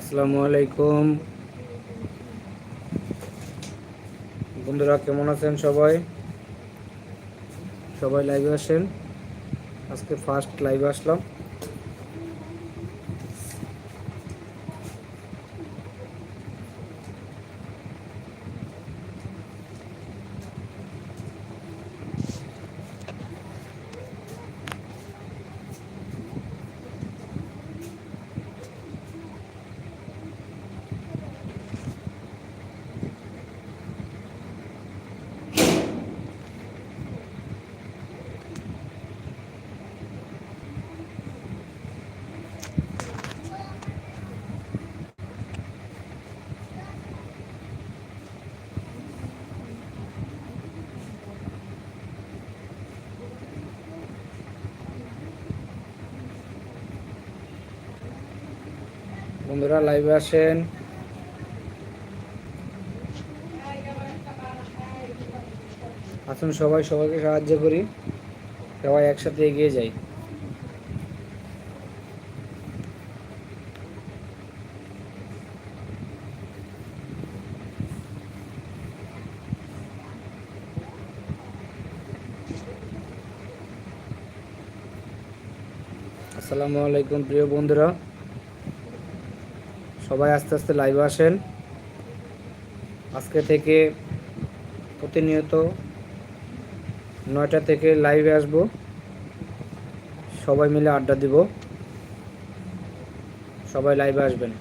আসসালামু আলাইকুম। বন্ধুরা কেমন আছেন সবাই? সবাই লাইভে আসেন। আজকে ফার্স্ট লাইভে আসলাম। বন্ধুরা লাইভে আসেন। আসুন সবাই, সবাইকে সাহায্য করি। সবাই একসাথে এগিয়ে যাই। আসসালামু আলাইকুম প্রিয় বন্ধুরা। সবাই আস্তে আস্তে লাইভে আসেন। আজকে থেকে প্রতিনিয়ত নয়টা থেকে লাইভে আসব। সবাই মিলে আড্ডা দিব। সবাই লাইভে আসবেন।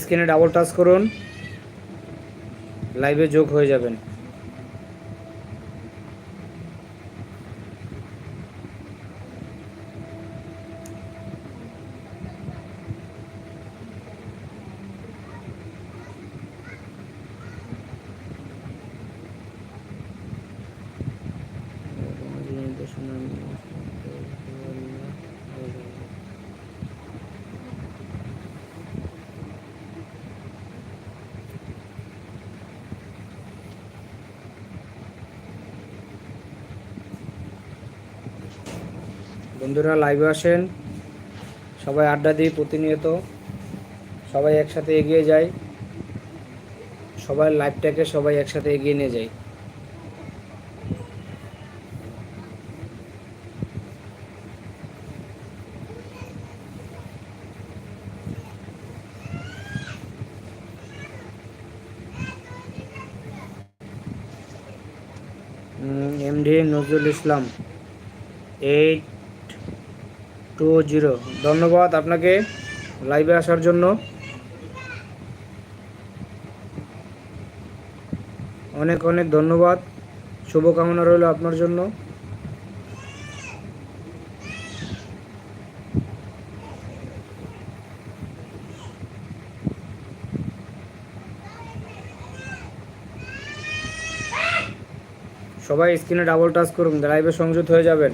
স্ক্রিনে ডাবল টাচ করুন। লাইভে যোগ হয়ে যাবেন। বন্ধুরা লাইভে আসেন। সবাই আড্ডা দিই প্রতিনিয়ত। সবাই একসাথে এগিয়ে যায় সবাই লাইভটাকে সবাই একসাথে এগিয়ে নিয়ে যায় MD Nazrul Islam eight two zero. ধন্যবাদ আপনাকে লাইভে আসার জন্য। অনেক অনেক ধন্যবাদ। শুভকামনা রইল আপনার জন্য। সবাই স্ক্রিনে ডাবল টাচ করুন লাইভে সংযুক্ত হয়ে যাবেন।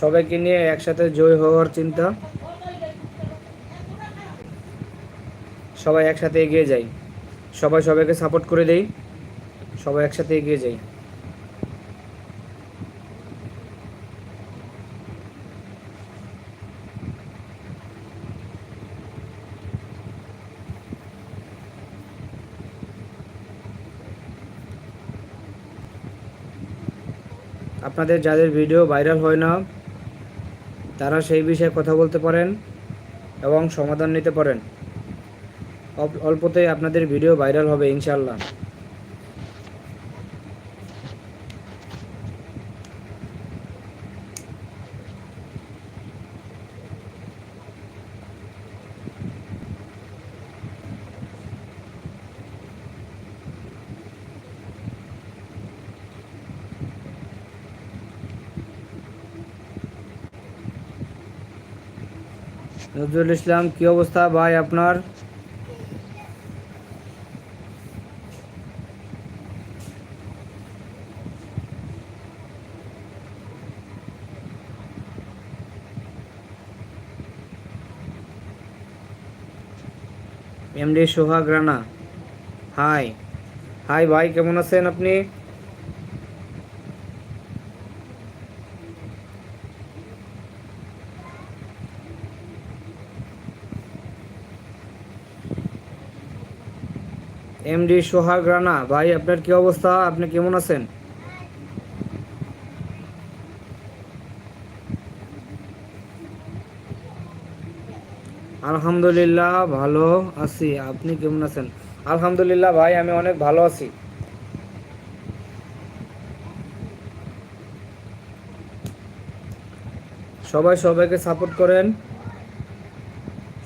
সবাইকে নিয়ে একসাথে জয় হওয়ার চিন্তা। সবাই একসাথে এগিয়ে যাই। সবাই সবাইকে সাপোর্ট করে দেই। সবাই একসাথে এগিয়ে যাই। আপনাদের যাদের ভিডিও ভাইরাল হয় না তারা সেই বিষয়ে কথা বলতে পারেন এবং সমাধান নিতে পারেন। অল্প- অল্পতেই আপনাদের ভিডিও ভাইরাল হবে ইনশাল্লাহ নজরুল ইসলাম, কি অবস্থা ভাই আপনার? MD Sohag Rana hi hi ভাই, কেমন আছেন আপনি? এমডি সোহাগ রানা, ভাই, আপনার কি অবস্থা? আপনি কেমন আছেন? আলহামদুলিল্লাহ, ভালো আছি। আপনি কেমন আছেন? আলহামদুলিল্লাহ, ভাই, আমি অনেক ভালো আছি। সবাই সবাইকে সাপোর্ট করেন।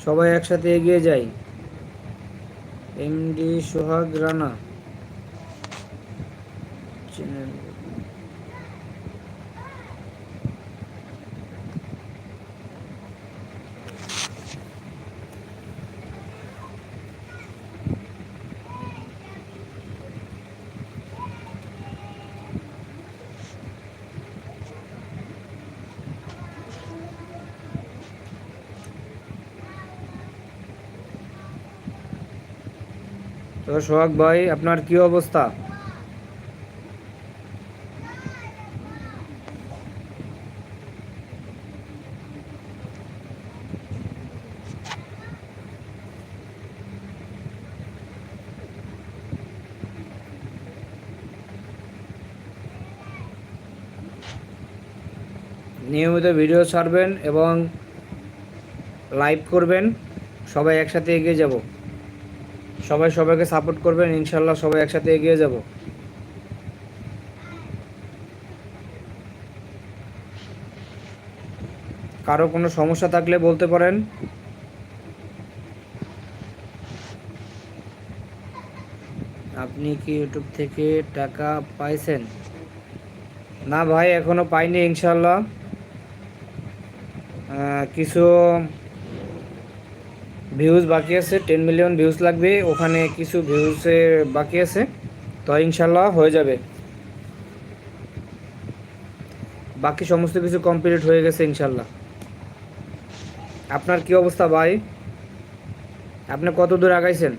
সবাই একসাথে এগিয়ে যাই। এমডি সোহাগ রানা। চ্যানেল তো সোহাগ ভাই, আপনার কি অবস্থা? নিয়মিত ভিডিও ছাড়বেন এবং লাইভ করবেন। সবাই একসাথে এগিয়ে যাব। সবাই সবাইকে সাপোর্ট করবেন ইনশাল্লাহ সবাই একসাথে এগিয়ে যাব। কারও কোনো সমস্যা থাকলে বলতে পারেন। আপনি কি ইউটিউব থেকে টাকা পাইছেন? না ভাই, এখনও পাইনি ইনশাল্লাহ কিছু ভিউজ বাকি আছে টেন মিলিয়ন ভিউজ লাগবে, ওখানে কিছু ভিউজের বাকি আছে, তো ইনশাল্লাহ হয়ে যাবে। বাকি সমস্ত কিছু কমপ্লিট হয়ে গেছে ইনশাল্লাহ আপনার কি অবস্থা ভাই? আপনি কত দূর আগাইছেন?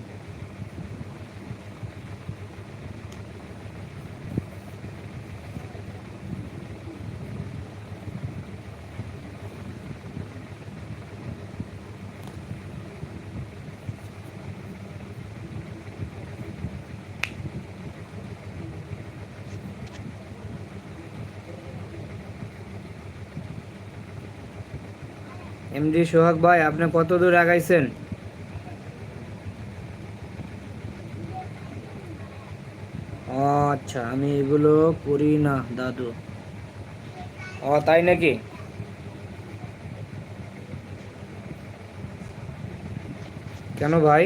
এমডি সোহাগ ভাই, আপনি কত দূর আগাইছেন? আচ্ছা আমি এগুলো করি না, দাদু। ও, তাই নাকি? কেন ভাই?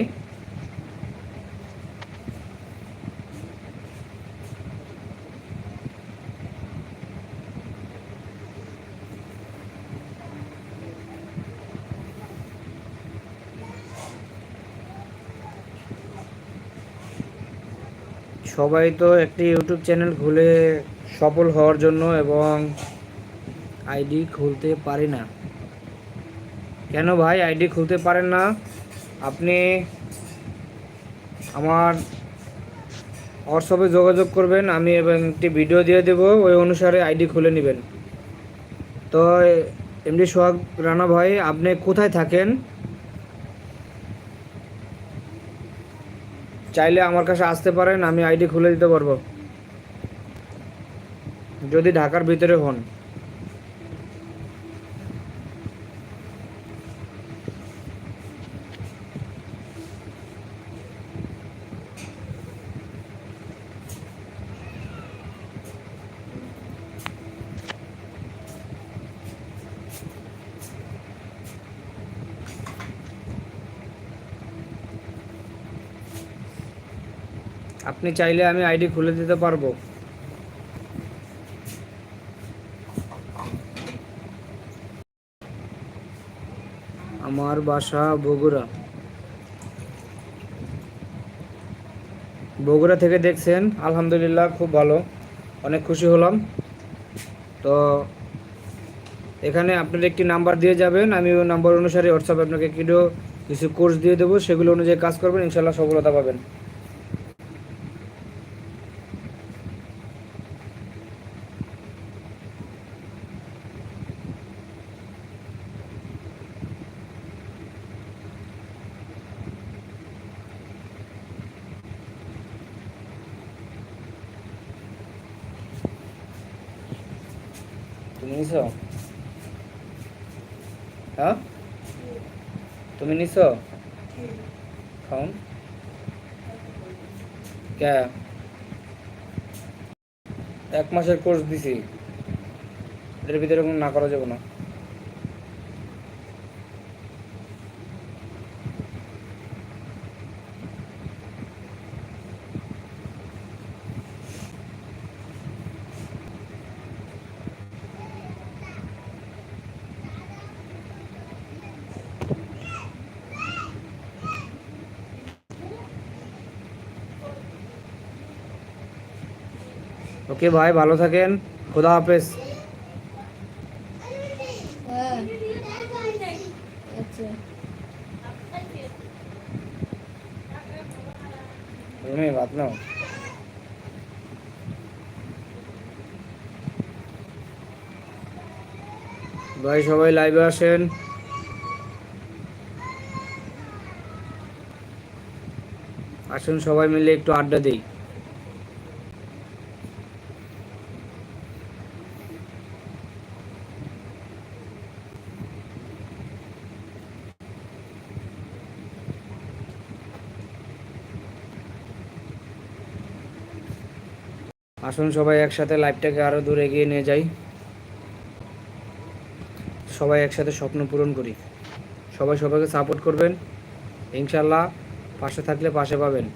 সবাই তো একটি ইউটিউব চ্যানেল খুলে সফল হওয়ার জন্য এবং আইডি খুলতে পারি না। কেন ভাই? আইডি খুলতে পারেন না? আপনি আমার হোয়াটসঅ্যাপে যোগাযোগ করবেন, আমি এবং একটি ভিডিও দিয়ে দেবো, ওই অনুসারে আইডি খুলে নেবেন। তো এমডি সোহাগ রানা ভাই, আপনি কোথায় থাকেন? চাইলে আমার কাছে আসতে পারেন আমি আইডি খুলে দিতে পারব। যদি ঢাকার ভিতরে হন। আপনি চাইলে আমি আইডি খুলে দিতে পারব। আমার বাসা বগুড়া। বগুড়া থেকে দেখছেন, আলহামদুলিল্লাহ খুব ভালো, অনেক খুশি হলাম। তো এখানে আপনার একটি নাম্বার দিয়ে যাবেন, আমি ওই নাম্বার অনুসারে হোয়াটসঅ্যাপ আপনাকে কিছু কিছু কোর্স দিয়ে দেবো, সেগুলো অনুযায়ী কাজ করবেন ইনশাল্লাহ সফলতা পাবেন। নিছো? হ্যাঁ? তুমি নিছো? খাউন কে? এক মাসের কোর্স দিছি। এর ভিতরে কোনো না করা যাবে না। ওকে ভাই ভালো থাকেন। খোদা হাফেজ। ভাই সবাই লাইভে আসেন। আসুন সবাই মিলে একটু আড্ডা দিই। আসুন সবাই একসাথে লাইফটাকে আরও দূরে এগিয়ে নিয়ে যাই। সবাই একসাথে স্বপ্ন পূরণ করি। সবাই সবাইকে সাপোর্ট করবেন। ইনশাল্লাহ পাশে থাকলে পাশে পাবেন।